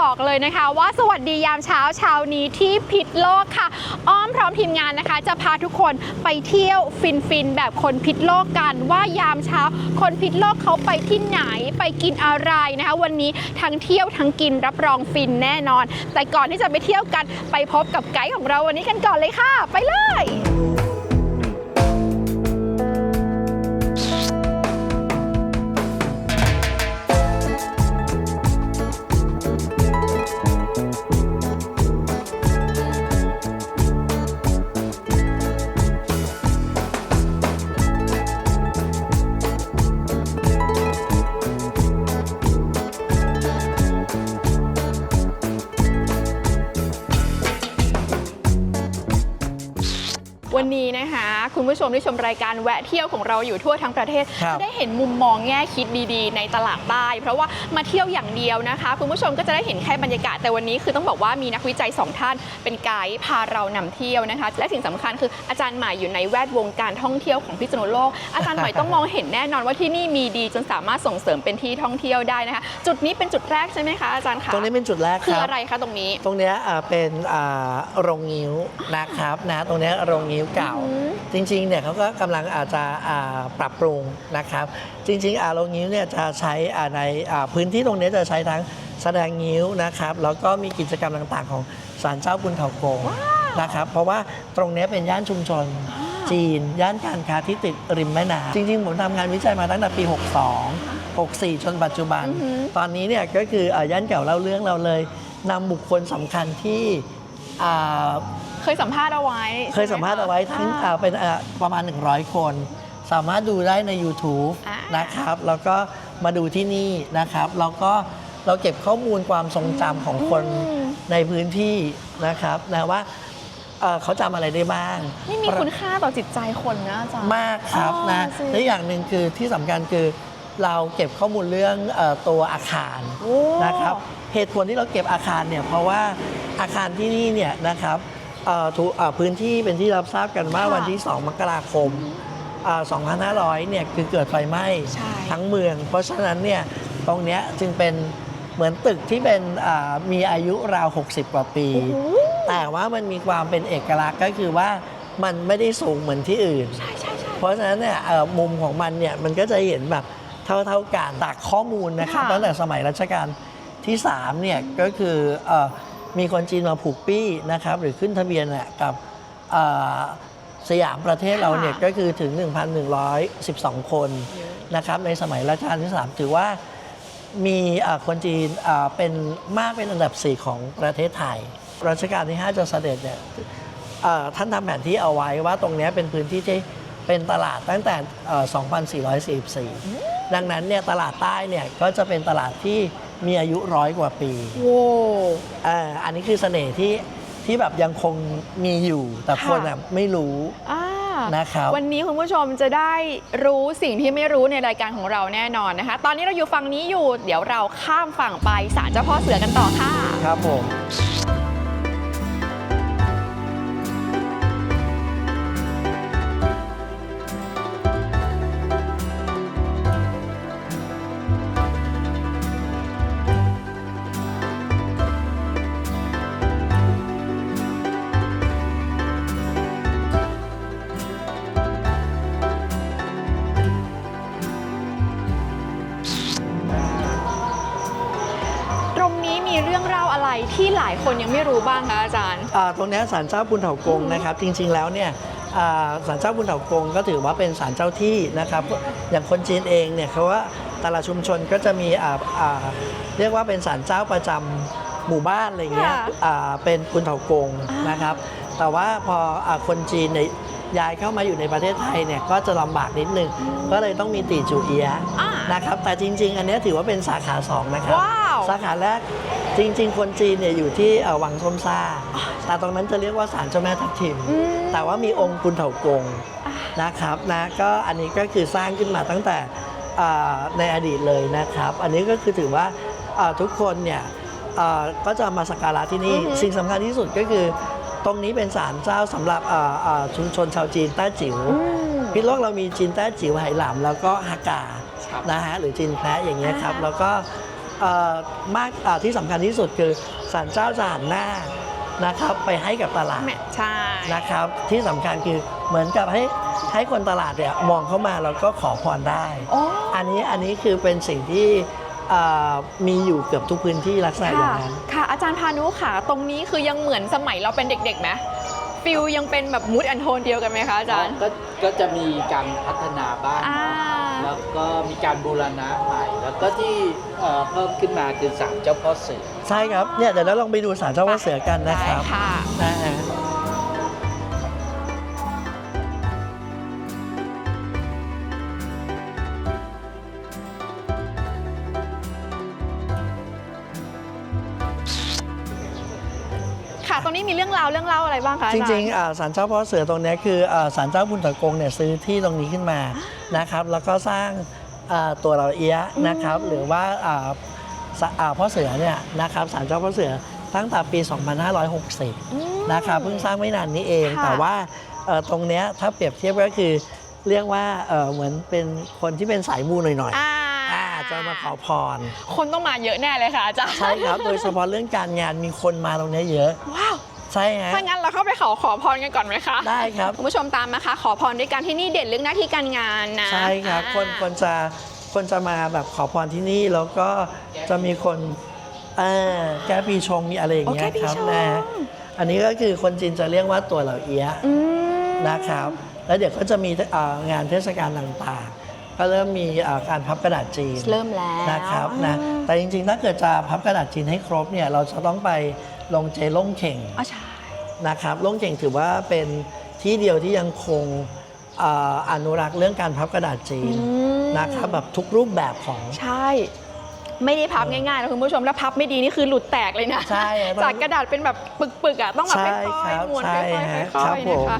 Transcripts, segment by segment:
บอกเลยนะคะ ว่าสวัสดียามเช้าเช้านี้ที่พิษโลกค่ะ อ้อมพร้อมทีมงานนะคะ จะพาทุกคนไปเที่ยวฟินฟินๆแบบคนพิษโลกกัน ว่ายามเช้า คนพิษโลกเขาไปที่ไหนไปกินอะไรนะคะ วันนี้ทั้งเที่ยวทั้งกินรับรองฟินแน่นอน แต่ก่อนที่จะไปเที่ยวกันไปพบกับไกด์ของเราวันนี้กันก่อนเลยค่ะ ไปเลย วันนี้นะคะ คุณผู้ชมที่ชมรายการแวะเที่ยวของเราอยู่ทั่วทั้งประเทศครับจะได้เห็นมุมมองแง่คิดดีๆ ในตลาดใต้ เพราะว่ามาเที่ยวอย่างเดียวนะคะ คุณผู้ชมก็จะได้เห็นแค่บรรยากาศแต่วันนี้คือต้องบอกว่ามีนักวิจัยสองท่านเป็นไกด์พาเรานำเที่ยวนะคะ และสิ่งสำคัญคืออาจารย์ใหม่อยู่ในแวดวงการท่องเที่ยวของพิษณุโลก อาจารย์ใหม่ต้องมองเห็นแน่นอนว่าที่นี่มีดีจนสามารถส่งเสริมเป็นที่ท่องเที่ยวได้นะคะ จุดนี้เป็นจุดแรกใช่ไหมคะอาจารย์คะตรงนี้เป็นจุดแรกคือครับ อะไรคะตรงนี้ ตรงเนี้ยอ่าเป็นอ่าโรงงิ้วนะครับนะตรงเนี้ยโรงงิ้วเก่าอืมจริงๆเนี่ยเขาก็กำลังอาจจะอ่าปรับปรุงนะครับ จริงๆอ่าโรงงิ้วเนี่ยจะใช้อ่าในอ่าพื้นที่ตรงเนี้ยจะใช้ทั้งแสดงงิ้วนะครับ แล้วก็มีกิจกรรมต่างๆ ของศาลเจ้ากุนเถากงนะครับ เพราะว่าตรงเนี้ยเป็นย่านชุมชนจีน ย่านการค้าที่ติดริมแม่น้ำจริงๆ ผมทำงานวิจัยมาตั้งแต่ปี 62 64 จนปัจจุบันอือหือตอนนี้เนี่ยก็คืออ่าย่านเก่าเล่าเรื่องเราเลยนำบุคคลสำคัญที่อ่า เคยสัมภาษณ์เอาไว้เคยสัมภาษณ์เอาไว้ทั้งอ่าเป็นอ่าประมาณ 100 คน สามารถดูได้ใน YouTube อ่านะครับ แล้วก็มาดูที่นี่นะครับ แล้วก็เราเก็บข้อมูลความทรงจำของคนอืมในพื้นที่นะครับนะว่าเอ่อเขาจำอะไรได้บ้าง นี่มีคุณค่าต่อจิตใจคนนะอาจารย์ มากครับอ๋อนะสิ และอย่างหนึ่งคือที่สำคัญคือเราเก็บข้อมูลเรื่องเออตัวอาคารโอ้ นะครับเหตุผลที่เราเก็บอาคารเนี่ยเพราะว่าอาคารที่นี่เนี่ยนะครับ เอ่อทุเอ่อพื้นที่เป็นที่รับทราบกันว่าค่ะวันที่ 2 มกราคมเอ่อ2500 เนี่ยคือเกิดไฟไหม้ใช่ ทั้งเมือง เพราะฉะนั้นเนี่ยตรงเนี้ยจึงเป็นเหมือนตึกที่เป็นอ่ามีอายุราว 60 กว่าปี โอ้โหแต่ว่ามันมีความเป็นเอกลักษณ์ก็คือว่ามันไม่ได้สูงเหมือนที่อื่น ใช่ใช่ใช่ เพราะฉะนั้นเนี่ยเอ่อมุมของมันเนี่ยมันก็จะเห็นแบบเท่าๆกันจากข้อมูลนะครับค่ะตั้งแต่สมัยรัชกาลที่3เนี่ยก็คือเออ มีคนจีนมาผูกปี้นะครับหรือขึ้นทะเบียนเนี่ยกับเอ่อสยามประเทศเราเนี่ยก็คือถึง 1,112 คนนะครับในสมัยรัชกาลที่ 3 ถือว่ามีเอ่อคนจีนเอ่อเป็นมากเป็นอันดับ 4 ของประเทศไทย รัชกาลที่ 5 จะเสด็จเนี่ยเอ่อท่านทำแผนที่เอาไว้ว่าตรงเนี้ยเป็นพื้นที่ที่เป็นตลาดตั้งแต่เอ่อ2444 ดังนั้นเนี่ยตลาดใต้เนี่ยก็จะเป็นตลาดที่ มีอายุร้อยกว่าปีโว้เอ่ออันนี้คือเสน่ห์ที่ที่แบบยังคงมีอยู่ แต่คนค่ะอะไม่รู้อ่านะครับวันนี้คุณผู้ชมจะได้รู้สิ่งที่ไม่รู้ในรายการของเราแน่นอนนะคะ ตอนนี้เราอยู่ฝั่งนี้อยู่ เดี๋ยวเราข้ามฝั่งไปศาลเจ้าพ่อเสือกันต่อค่ะ ครับผมายคนยังไม่รู้บ้างคะอาจารย์ อ่าตรงเนี้ยศาลเจ้าบุญเถากงนะครับ จริงๆแล้วเนี่ยอ่าศาลเจ้าบุญเถากงก็ถือว่าเป็นศาลเจ้าที่นะครับ อย่างคนจีนเองเนี่ยเขาว่าแต่ละชุมชนก็จะมีอ่าอ่าเรียกว่าเป็นศาลเจ้าประจำหมู่บ้านอะไรเงี้ยค่ะ อ่าเป็นบุญเถากงอ่านนะครับ แต่ว่าพออาคนจีนเนี่ ยย้ายเข้ามาอยู่ในประเทศไทยเนี่ยก็จะลำบากนิดนึง ก็เลยต้องมีตีจูเอียะอ่า นะครับ แต่จริง ๆ อันเนี้ยถือว่าเป็นสาขาสองนะครับ ว้าว สาขาแรกจริง ๆ คนจีนเนี่ยอยู่ที่เอ่อวังส้มซ่า แต่ตรงนั้นจะเรียกว่าศาลเจ้าแม่ทับทิม อืม แต่ว่ามีองค์กุนเถากงอ่านะครับนะก็อันนี้ก็คือสร้างขึ้นมาตั้งแต่อ่าในอดีตเลยนะครับ อันนี้ก็คือถือว่าอ่าทุกคนเนี่ยอ่าก็จะมาสักการะที่นี่อือฮึสิ่งสำคัญที่สุดก็คือ ตรงนี้เป็นศาลเจ้าสำหรับอ่าอ่าชุมชนชาวจีนแต้จิ๋วอืมพิษโลกเรามีจีนแต้จิ๋วไหหลำแล้วก็ฮากาครับนะฮะหรือจีนแพะอย่างเงี้ยครับอ่าแล้วก็เอ่อมากอ่าที่สำคัญที่สุดคือศาลเจ้าจะหันหน้านะครับไปให้กับตลาดแม่ใช่นะครับ ที่สำคัญคือเหมือนกับให้ให้คนตลาดเนี่ยมองเข้ามาแล้วก็ขอพรได้โอ้อันนี้อันนี้คือเป็นสิ่งที่เอ่อ มีอยู่เกือบทุกพื้นที่ลักษณะอย่าค่ะงนั้น ค่ะ อาจารย์พานุค่ะ ตรงนี้คือยังเหมือนสมัยเราเป็นเด็กๆไหมฟิลยังเป็นแบบมูดแอนโทนเดียวกันไหมคะอาจารย์ ก็ก็จะมีการพัฒนาบ้างอ่าเนาะแล้วก็มีการบูรณะใหม่ แล้วก็ที่เอ่อเพิ่มขึ้นมาคือศาลเจ้าพ่อเสือ ใช่ครับ เนี่ยเดี๋ยวเราลองไปดูศาลเจ้าพ่อเสือกันนะครับได้ค่ะนะฮะค่ะ เรื่องราวเรื่องเล่าอะไรบ้างคะอาจจารย์ริงๆอ่าศาลเจ้าพ่อเสือตรงเนี้ยคืออ่าศาลเจ้าบุญตะกงเนี่ยซื้อที่ตรงนี้ขึ้นมานะครับ แล้วก็สร้างอ่าตัวเราเอียะนะครับ หรือว่าอ่าสอ่าพ่อเสือเนี่ยนะครับศาลเจ้าพ่อเสือตั้งแต่ปี 2560 นะครับเพิ่งสร้างไม่นานนี้เองค่ะแต่ว่าเอ่อตรงเนี้ยถ้าเปรียบเทียบก็คือเรียกว่าเอ่อเหมือนเป็นคนที่เป็นสายมูหน่อยอ่าๆอ่าจะมาขอพร คนต้องมาเยอะแน่เลยค่ะอาจารย์ ใช่ครับ โดยเฉพาะเรื่องการงานมีคนมาตรงเนี้ยเยอะ ว้าว ใช่ฮะ ถ้างั้นเราเข้าไปขอขอพรกันก่อนไหมคะ ได้ครับ คุณผู้ชมตามนะคะ ขอพรด้วยกันที่นี่เด่นเรื่องหน้าที่การงานนะใช่ครับอ่าคนคนจะคนจะมาแบบขอพรที่นี่แล้วก็จะมีคนเอ่อแก้ปีชงมีอะไรอย่างโอเงี้เคยพี่ครับชมนะอันนี้ก็คือคนจีนจะเรียกว่าตัวเหล่าเอียะอืม นะครับ แล้วเดี๋ยวก็จะมีเอ่องานเทศกาลต่างๆ ก็เริ่มมีเอ่อการพับกระดาษจีนเริ่มแล้วนะครับนะอ่า แต่จริงๆ ถ้าเกิดจะพับกระดาษจีนให้ครบเนี่ยเราจะต้องไป ลงเจล่งเข่งอ๋อใช่นะครับล่งเก่งถือว่าเป็นที่เดียวที่ยังคงเอ่ออนุรักษ์เรื่องการพับกระดาษจีนอืมนะครับแบบทุกรูปแบบของใช่ไม่ได้พับง่ายๆนะคุณผู้ชมถ้าพับไม่ดีนี่คือหลุดแตกเลยนะใช่ต้องจากกระดาษเป็นแบบปึกๆอะต้องแบบใช่ค่อยครับๆม้วนใช่ค่อยๆฮะค่ครัอบยๆผมนะคะ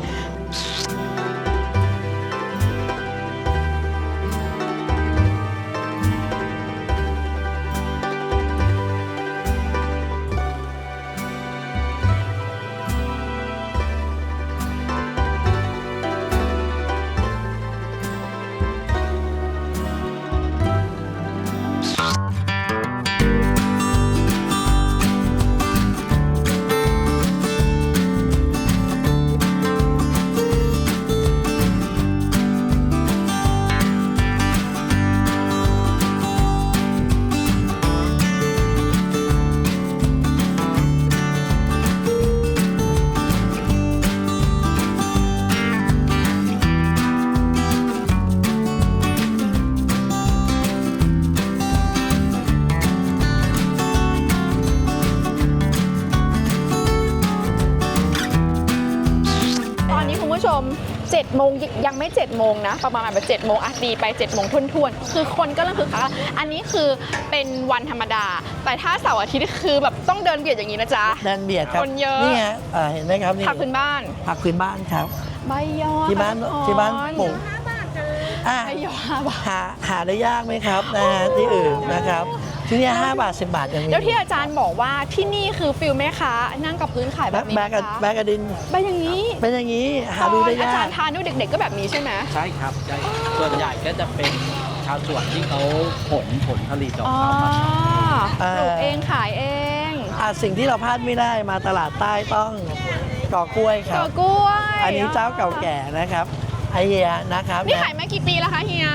ชม7โมงยังไม่7โมงนะ ประมาณแบบ7โมงอะดีไป7โมงทวนๆคือคนก็เริ่มคือคักอันนี้คือเป็นวันธรรมดา แต่ถ้าเสาร์อาทิตย์คือแบบต้องเดินเบียดอย่างนี้นะจ๊ะแดนเบียดครับคนเยอะนี่ฮะอ่าเห็นไหมครับนี่ผักพื้นบ้านผักพื้นบ้านครับใบยอที่บ้านค่ะที่บ้านปลูกอะใบยอห้าบาทหาหาได้ยากไหมครับนะฮะที่อื่นนะครับ ที่เนี่ย5บาท10บาทยังมีแล้วที่อาจารย์บอกว่าที่นี่คือฟิลแม่ค้านั่งกับพื้นขายแบแบ็บคนี้แบ็กนะคะแบ็กอดินใบอย่างนี้เป็นอย่างนี้หาดูได้ตอนอายาจากรย์ทานด้วยเด็ก ๆ ก็แบบนี้ใช่ไหมใช่ครับใช่ส่วนใหญ่ก็จะเป็นชาวสวนที่เขาผลผลผลิตของอ๋อเขามาปลูกเองขายเองอะสิ่งที่เราพลาดไม่ได้มาตลาดใต้ต้องกอกล้วยคต่รัอบกล้วย อันนี้เจ้าเก่าแก่นะครับไอเฮียนะครับนี่ขายมากี่ปีแล้วคะเฮีย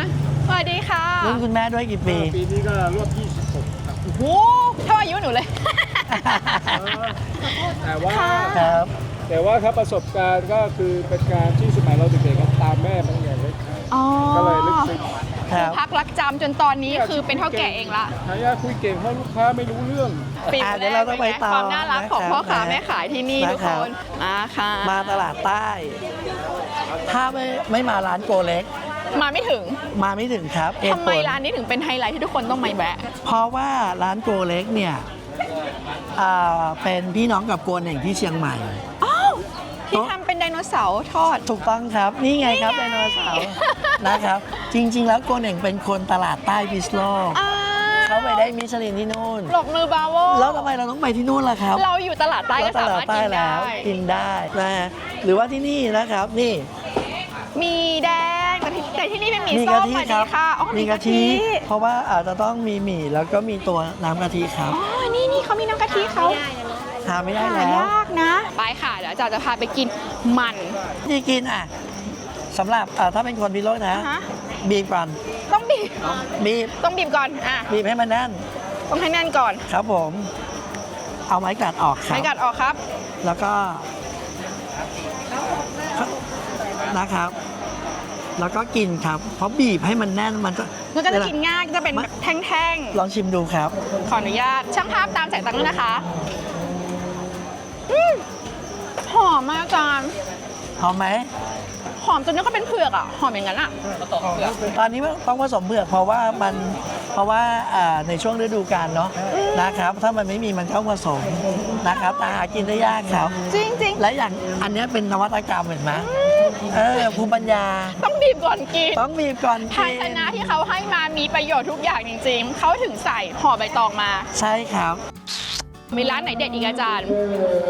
สวัสดีค่ะรุ่นคุณแม่ด้วยกี่ปีปีนี้ก็รวบ26ครับ โอ้โหเท่าอายุหนูเลย แต่ว่าค่ะครับ แต่ว่าครับประสบการณ์ก็คือเป็นการที่สมัยเราเด็กๆครับตามแม่มาตั้งแต่เล็กอ๋อก็เลยลึกซึ้งครับ พักรักจำจนตอนนี้คือเป็นเท่าแก่เองละทายาทคุยเก่งเพราะลูกค้าไม่รู้เรื่อง ปีอะเดี๋ยวเราต้องไปต่อความน่ารักของพ่อค้านะครับแม่ขายที่นี่นะทุกคครับ นมาค่ะ มาตลาดใต้ ถ้าไม่ไม่มาร้านโกเล็ก มาไม่ถึงมาไม่ถึงครับเหทำตุไมผลร้านนี้ถึงเป็นไฮไลท์ที่ทุกคนต้องมาแวะเพราะว่าร้านโกเล็กเนี่ยอ่าเป็นพี่น้องกับโกนเองที่เชียงใหม่อ้าวที่ทำเป็นไดโนเสาร์ทอดถูกต้องครับ นี่ไงครับนี่ไดไงโนเสาร์นะครับ จริง ๆ แล้วโกนเองเป็นคนตลาดใต้พิษณุโลกอ้าวเขาไปได้มิชลินที่นู่นหลบมือบาโวแล้วทำไมเราต้องไปที่นู่นล่ะครับ เราอยู่ตลาดใต้ก็ตสาลาดมารถใต้กินแล้ได้วกินได้นะฮะหรือว่าที่นี่นะครับนี่ มีแดงแต่ ที่แต่ที่นี่เป็นหมีมีส้กะมทิสวัสคดีรับค่ะอ๋อมีกะทิเพราะว่าอาจจะต้องมีหมี่แล้วก็มีตัวน้ำกะทิครับ อ๋อนี่นี่เขามีน้ำกะทิเขาหาไม่ได้หาแล้วยากนะ ไปค่ะเดี๋ยวอาจารย์จะพาไปกินมัน ที่กินอะสำหรับเอ่อถ้าเป็นคนพิโรจน์นะฮะ บีบก่อนต้องบีบบีบต้องบีบก่อนอะบีบให้มันแน่นต้องให้แน่นก่อนครับผม เอาไม้กัดออกครับ ไม่กัดออกครับ แล้วก็นะครับ แล้วก็กินครับ เพราะบีบให้มันแน่นมันจะมันก็จะกินง่ายจะเป็นแบบแท่งลองชิมดูครับ ๆ ขออนุญาต ช่างภาพตามจ่ายตังค์ด้วยนะคะ อืมหอมมากอาจารย์หอมไหม หอมจนนึกว่าเป็นเผือกอะ หอมอย่างนั้นอะ ตอนนี้ต้องผสมเผือกเพราะว่ามันเพราะว่าอ่าในช่วงฤดูกาลเนาะนะครับ ถ้ามันไม่มีมันต้องผสมนะครับแต่หากินได้ยากครับ จริงจริงและอย่างอันเนี้ยเป็นนวัตกรรมเห็นไหม เออภูมิปัญญาๆต้องบีบก่อนกินต้องบีบก่อนภากิชนนะที่เขาให้มามีประโยชน์ทุกอย่างจริง ๆ เขาถึงใส่ห่อใบตองมา ใช่ครับ มีร้านไหนเด็ดอีกอาจารย์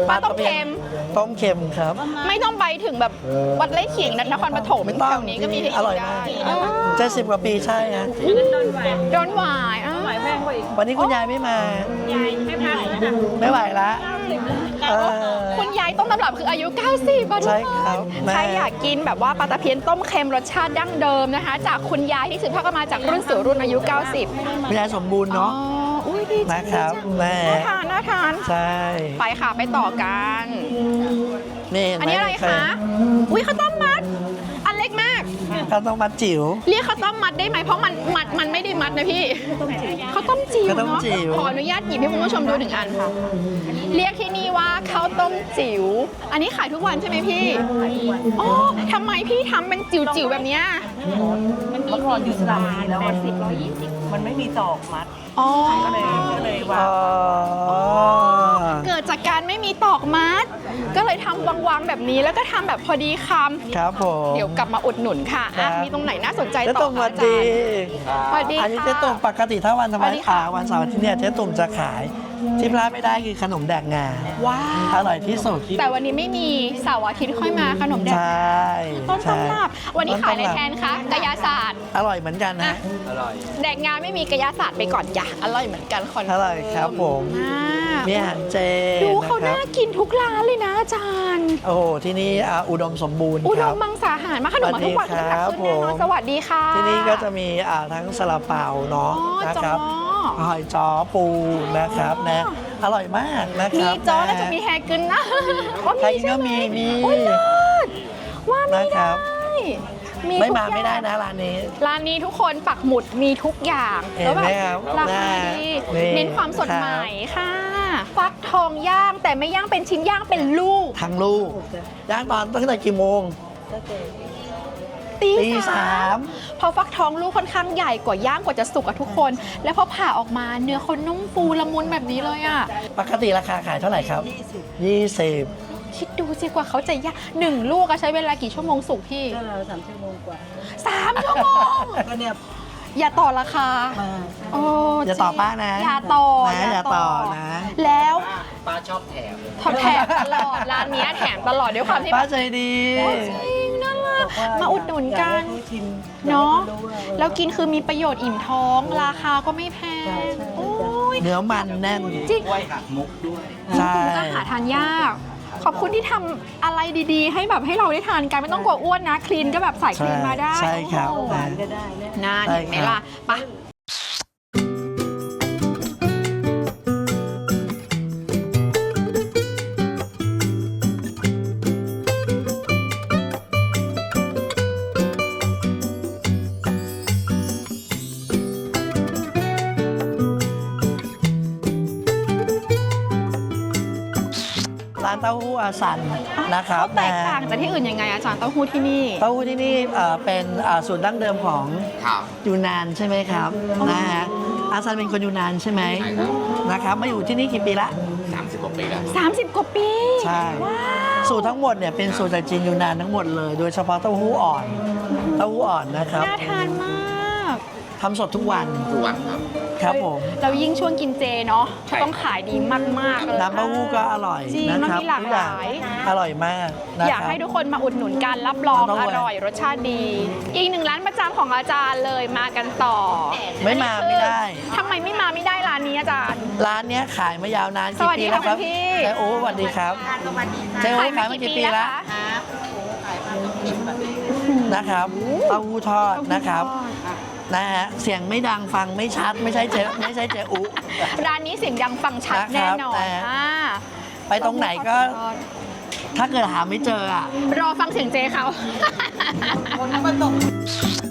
ปลาต้มเค็ม ต้มเค็มครับ ไม่ต้องไปถึงแบบวัดไร่ขิงนครปฐมไม่ต้องแถวนี้ก็มีให้อร่อยมาก ได้เจ็ดสิบกว่าปีใช่ฮะโดนหวายอ้าววันนี้คุณยายไม่มา ไม่ไหวละ เออคุณยายต้มตำรับคืออายุ 90บาทใช่ครับแม่ ใครอยากกินแบบว่าปลาตะเพียนต้มเค็มรสชาติดั้งเดิมนะคะ จากคุณยายที่สืบทอดกันมาจากรุ่นสู่รุ่นอายุ 90คุณยายสมบูรณ์อ๋อเนาะอุ้ยดีจังนะครับดีจังแม่น่าทานน่าทานใช่ไปค่ะไปต่อกัน นี่เห็นอันไหมนี้อะไรคะ อุ้ยข้าวต้มมัด อันเล็กมาก ข้าวต้มมัดจิ๋ว เรียกข้าวต้มมัดได้ไหมเพราะมันมัดมันไม่ได้มัดนะพี่ข้าวต้มจิ๋วข้าวต้มเนาะจิ๋ว ขออนุญาตหยิบให้คุณผู้ชมดูหนึ่งอันค่ะ เรียกที่นี่ว่าข้าวต้มจิ๋วอันนี้ขายทุกวันใช่ไหมพี่อ๋อทำไมพี่ทำเป็นจิ๋วๆแบบเนี้ยเมื่อก่อนอยู่สระบุรีแล้วมันสิบร้อยยี่สิบ มันไม่มีตอกมัดอ๋อก็เลยก็เลยวาอ๋งอเกิดจากการไม่มีตอกมัด ก็เลยทำวางๆแบบนี้แล้วก็ทำแบบพอดีคำครับผมเดี๋ยวกลับมาอุดหนุนค่ะอะครับมีตรงไหนน่าสนใจเจ๊ต่ตุ่อมคะวัอานจารดีย์ สวัสดีอันนี้ค่ะเจ๊ตุ่มปกติถ้าวันธรรมสวัสดีค่ะดาวันเสาร์อาทิตย์เนี่ยเจ๊ตุ่มจะขายที่พลาดไม่ได้คือขนมแดกงาว้าอวร่อยที่สุดแต่วันนี้ไม่มีเสาร์อาทิตย์ค่อยมาขนมแดใชง่ ต้นใช่ตำรับ วันนี้ขายอะไรแทนคะกายาศาสตร์ อร่อยเหมือนกันนะอร่อย แดกงานไม่มีกายาศาสตร์ไปก่อนจ้ะอร่อยเหมือนกันคอนเฟิอร่อยครับผม อ่ามีอาหารเจดูเขานะครัน่าบกินทุกร้านเลยนะอาจารย์ โอ้โหที่นี่อ่าอุดมสมบูรณ์อุคดรับมมังสาหารมาขนมมาทุกวันสวัสดีครับขึ้นแน่นอนผม สวัสดีค่ะ ที่นี่ก็จะมีอ่าทั้งซาลาเปาเนาะอ๋อนะครับจ้อ หอยจ้อปูนะครับนะอร่อยมากนะคมีรับจอแล้วจะมีแฮกึนนะอ๋อใครมีกินใช่ก็ไหมมีมีโอ้ยเลิศ ว่าไม่นะคได้รับมีไม่ทุกมาไม่ได้อย่งนะร้านนี้ ร้านนี้ทุกคนปักหมุดมีทุกอย่างเห็นแล้วแบไหมบครับราคาน่าดีนี่เน้นความสดครับ ใหม่ค่ะ ฟักทองย่างแต่ไม่ย่างเป็นชิ้นย่างเป็นลูกทั้งลูกย่างตอนตั้งแต่กี่โมงตีตีสามพอฟักทองลูกค่อนข้างใหญ่กว่าย่างกว่าจะสุกอะทุกคน แล้วพอผ่าออกมาเนื้อเขานุ่มฟูละมุนแบบนี้เลยอะปกติราคาขายเท่าไหร่ครับ 20 คิดดูสิกว่าเขาจะย่างหนึ่งลูกอะใช้เวลากี่ชั่วโมงสุกพี่ก็เราสามชั่วโมงกว่าสามชั่วโมง ก็เนี่ยอย่าต่อราคามาโอ้อย่าต่อป้านะอย่าต่อนะอย่าต่อนะ แล้วป้าชอบแถมทอแถมตลอดร้านเนี้ยแถมตลอดด้วยความที่ป้าใจดีจริงน่ารักบอกว่มาอุดหนุนกันอยาให้เขาชิมเนาะอยกให้รู้ว่าแล้วกินคือมีประโยชน์อิ่มท้องราคาก็ไม่แพใช่งใช่โอ้ยเนื้อมันแน่นจริงกล้วยหักมุกด้วยใช่ก็หาทานยาก ขอบคุณที่ทำอะไรดีๆ ให้แบบให้เราได้ทานกันไม่ต้องกลัวอ้วนนะ คลีนก็แบบใส่คลีนมาได้ใช่ครับโอ้หวานก็ได้เนี่ยน่าใช่เห็นไหมครับล่ะไปะ ซันนะครับเขาแตกต่างจากที่อื่นยังไงอาจารย์เต้าหู้ที่นี่ เต้าหู้ที่นี่เอ่อเป็นเอ่อสูตรดั้งเดิมของครับยูนานใช่ไหมครับนะฮะอาซันเป็นคนยูนานใช่ไหมใช่ครับนะครับมาอยู่ที่นี่กี่ปีละ30กว่าปีแล้ว30กว่าปีใช่ว้าวสูตรทั้งหมดเนี่ยเป็นสูตรจากจีนยูนานทั้งหมดเลย โดยเฉพาะเต้าหู้อ่อน เต้าหู้อ่อนนะครับน่าทานมากทำสดทุกวันทุกวันครับ ครับผม เรายิ่งช่วงกินเจเนาะใช่ ต้องขายดีมากๆเลยน้ำเต้าหู้ก็อร่อยจริงนะมันครับมีหลากทุหลายอร่อยมากนะอยากครับ ให้ทุกคนมาอุดหนุนกันรับรองต้องอเลยร่อยรสชาติดี อีกหนึ่งร้านประจำของอาจารย์เลยมากันต่อไม่มาไม่ได้ ทำไมไม่มาไม่ได้ร้านนี้อาจารย์ ร้านเนี้ยขายมายาวนานสกี่วัสดีปีแล้วครับค่ะคุณพี่เจ๊โอ้สวัสดีครับเจ๊โอ้ขายมากี่ปีแล้วคะนะครับเต้าหู้ทอดนะครับนะ ฮะเสียงไม่ดังฟังไม่ชัดไม่ใช่เจ๊ไม่ใช่เจ๊อุ ร้านนี้เสียงดังฟังชัดนะครับแน่นอนแต่ อ่าไปตรงไหนก็ถ้าเกิดหาไม่เจออะ รอฟังเสียงเจเขาที่ร้านเ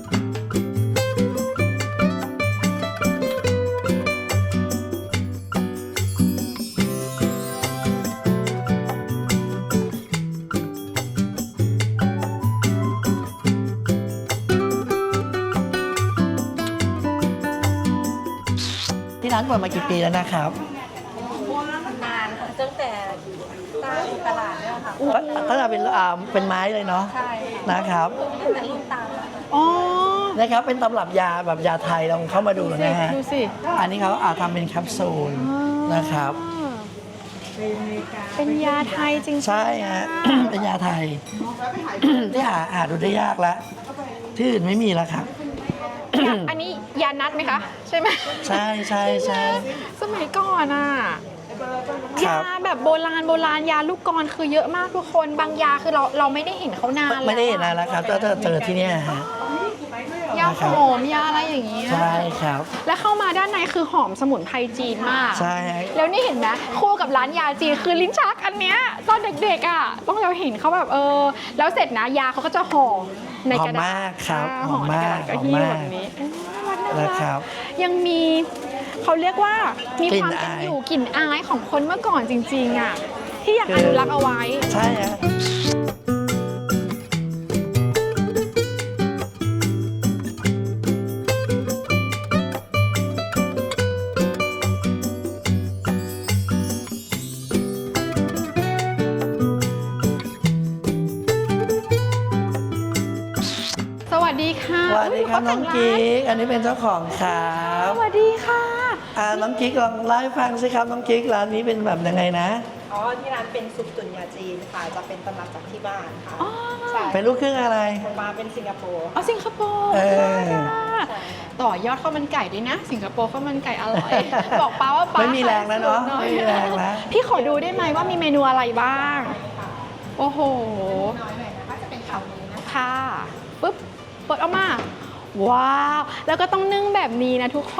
ปิดมากี่ปีแล้วนะครับนานค่ะตั้งแต่ตามตลาดเนี่ยค่ะตั้งแต่เป็นอ่าเป็นไม้เลยเนาะใช่ค่ะนะครับตั้งแต่รุ่นตามอ๋อนะครับเป็นตำรับยาแบบยาไทยลองเข้ามาดูนะฮะดูสิอันนี้เขาอาทำเป็นแคปซูลนะครับ เป็นยาไทยจริงๆใช่ฮะเป็นยาไทยที่หาหาดูได้ยากแล้วที่อื่นไม่มีแล้วครับ ยาอันนี้ยานัดไหมคะ ใช่ไหมใช่ใช่ใช่ สมัยก่อนอะครัยาบ แบบโบราณโบราณยาลูกกรอนคือเยอะมากทุกคนบางยาคือเราเราไม่ได้เห็นเขานานไม่ได้เห็นนานแล้วครับก็จะเจอที่เนี่ยฮะยานะครับหอมยาอะไรอย่างเงี้ยใช่ครับ แล้วเข้ามาด้านในคือหอมสมุนไพรจีนมาก ใช่ฮะแล้วนี่เห็นไหมคู่กับร้านยาจีนคือลิ้นชักอันเนี้ยตอนเด็กๆอะต้องเราเห็นเขาแบบเออ แล้วเสร็จนะยาเขาก็จะห่อในหอกมระดาษมากครับอ่าหอมในมากระดษหอมหิ้วมาแบกบนี้น่ารักนะครับ ยังมีเขาเรียกว่ามีกลิ่คนวามเป็นอายอยู่กลิ่นอายของคนเมื่อก่อนจริงๆอะที่อยากอนุรักษ์เอาไว้ ใช่ฮะ น้องเขาแต่กิ๊ร้านกอันนี้เป็นเจ้าของครับสวัสดีค่ะอ่าน้องกิ๊กลองเล่าให้ฟังสิครับน้องกิ๊กร้านนี้เป็นแบบยังไงนะอ๋อที่ร้านเป็นซุปตุ๋นยาจีนค่ะจะเป็นตำรับจากที่บ้านค่ะอ๋อใช่เป็นลูกครึ่งอะไรมาเป็นสิงคโปร์อ๋อสิงคโปร์เออค่ะต่อยอดข้าวมันไก่ด้วยนะ สิงคโปร์ข้าวมันไก่อร่อย บอกป้าว่าป้าไม่มีแรงแล้วเนอะขยไม่มีแรงแล้วพี่ขอดูได้ไหมว่ามีเมนูอะไรบ้าง โอ้โหค่ะปุ๊บเปิดออกมา ว้าว แล้วก็ต้องนึ่งแบบนี้นะทุกค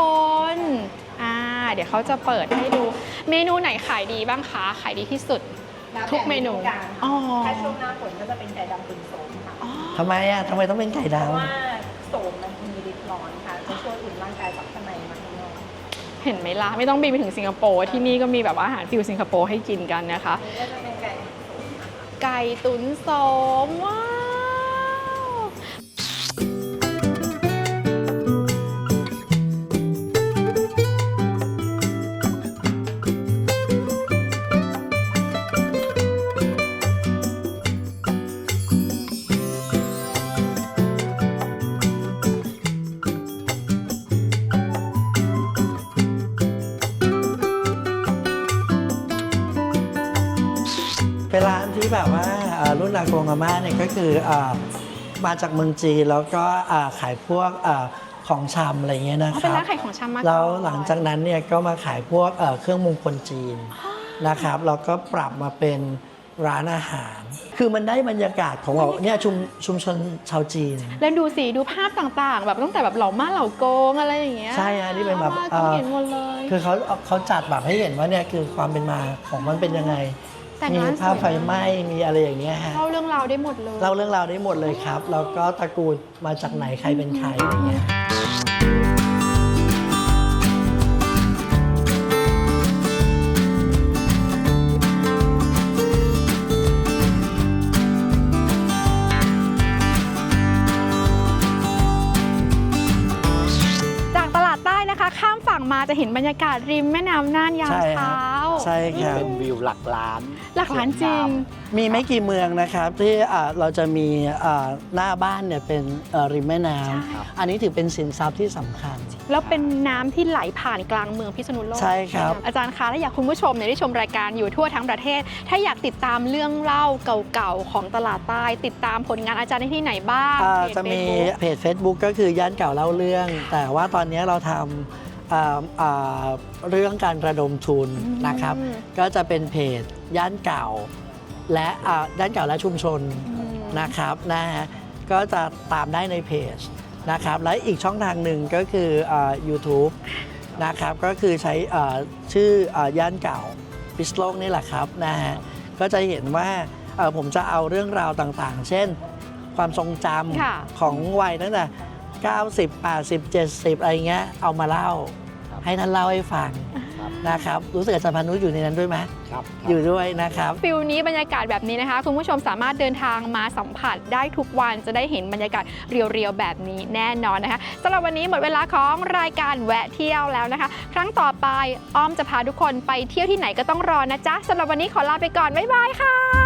นอ่าเดี๋ยวเขาจะเปิดให้ดู เมนูไหนขายดีบ้างคะขายดีที่สุดทุกเมนูอ๋อ ถ้าช่วงหน้าฝนก็จะเป็นไก่ดำตุ๋นโสมค่ะทำไมอะทำไมต้องเป็นไก่ดาวเพราะว่าโสมมันมีฤทธิ์ร้อนค่ะจะช่วยอุ่นร่างกายจากข้างในมาข้างนอกเห็นไหมล่ะไม่ต้องบินไปถึงสิงคโปร์ที่นี่ก็มีแบบว่าอาหารฟิวสิงคโปร์ให้กินกันนะคะก็จะเป็นไก่ไก่ตุ๋นโสมว้าากงอาม่าเนี่ยก็คืออมาจากเมืองจีนแล้วก็ขายพวกอของชำอะไรเงี้ยนะอ๋อคเป็นร้านขายของชำมากแล้วหลังจากนั้นเนี่ยก็มาขายพวกเครื่องมงคลจีนนะครับแล้วก็ปรับมาเป็นร้านอาหาร คือมันได้บรรยากาศของแบบเนี่ยชุมชุมชนชาวจีน แล้วดูสิดูภาพต่างๆ แบบตั้งแต่แบบเหล่ามาเหล่าโกงอะไรอย่างเงี้ย ใช่ฮะนี่เป็นแบบเห็นหมดเลย คือเขาเขาจัดแบบให้เห็นว่าเนี่ยคือความเป็นมาของมันเป็นยังไง แต่งมีร้านสวภาพไฟไหม้มีอะไรอย่างเงี้ยฮะเล่าเรื่องราวได้หมดเลย เล่าเรื่องราวได้หมดเลยครับ แล้วก็ตระกูลมาจากไหนใครเป็นใครอะไรเงี้ย จากตลาดใต้นะคะ ข้ามฝั่งมาจะเห็นบรรยากาศริมแม่น้ำน่านยาวใช้า ใช่ครับเป็นวิวหลักล้านหลักล้านจริง มีไม่กี่เมืองนะครับที่อ่าเราจะมีอ่าหน้าบ้านเนี่ยเป็นเอ่อริมแม่น้ใช่ำอันนี้ถือเป็นสินทรัพย์ที่สำคัญ แล้วเป็นน้ำที่ไหลผ่านกลางเมืองพิษณุโลกใช่ครับ อาจารย์คะถ้าอยากคุณผู้ชมเนี่ยได้ชมรายการอยู่ทั่วทั้งประเทศ ถ้าอยากติดตามเรื่องเล่าเก่าๆของตลาดใต้ ติดตามผลงานอาจารย์ได้ที่ไหนบ้างอ่าเพจ จะมี Facebook เพจ Facebook ก็คือย่านเก่าเล่าเรื่อง แต่ว่าตอนนี้เราทำ อ่าอ่าเรื่องการระดมทุนนะครับอืมก็จะเป็นเพจย่านเก่า และอ่าย่านเก่าและชุมชนอืมนะครับนะฮะก็จะตามได้ในเพจนะครับ และอีกช่องทางหนึ่งก็คืออ่า YouTube นะครับก็คือใช้อ่าชื่ออ่าย่านเก่าพิษโลกนี่แหละครับนะฮะก็จะเห็นว่าเอ่อผมจะเอาเรื่องราวต่างๆ เช่น ความทรงจค่ะำของวัยตั้งแต่ 90 80 70 อะไรเงี้ยเอามาเล่าครับ ให้ท่านเล่าให้ฟังครับ นะครับ รู้สึกอาจารย์พานุอยู่ในนั้นด้วยไหมครับอยู่ด้วยนะครับ ฟิลนี้บรรยากาศแบบนี้นะคะคุณผู้ชมสามารถเดินทางมาสัมผัสได้ทุกวันจะได้เห็นบรรยากาศเรียวๆแบบนี้แน่นอนนะคะสำหรับวันนี้หมดเวลาของรายการแวะเที่ยวแล้วนะคะ ครั้งต่อไปอ้อมจะพาทุกคนไปเที่ยวที่ไหนก็ต้องรอนะจ๊ะสำหรับวันนี้ขอลาไปก่อนบ๊ายบายค่ะ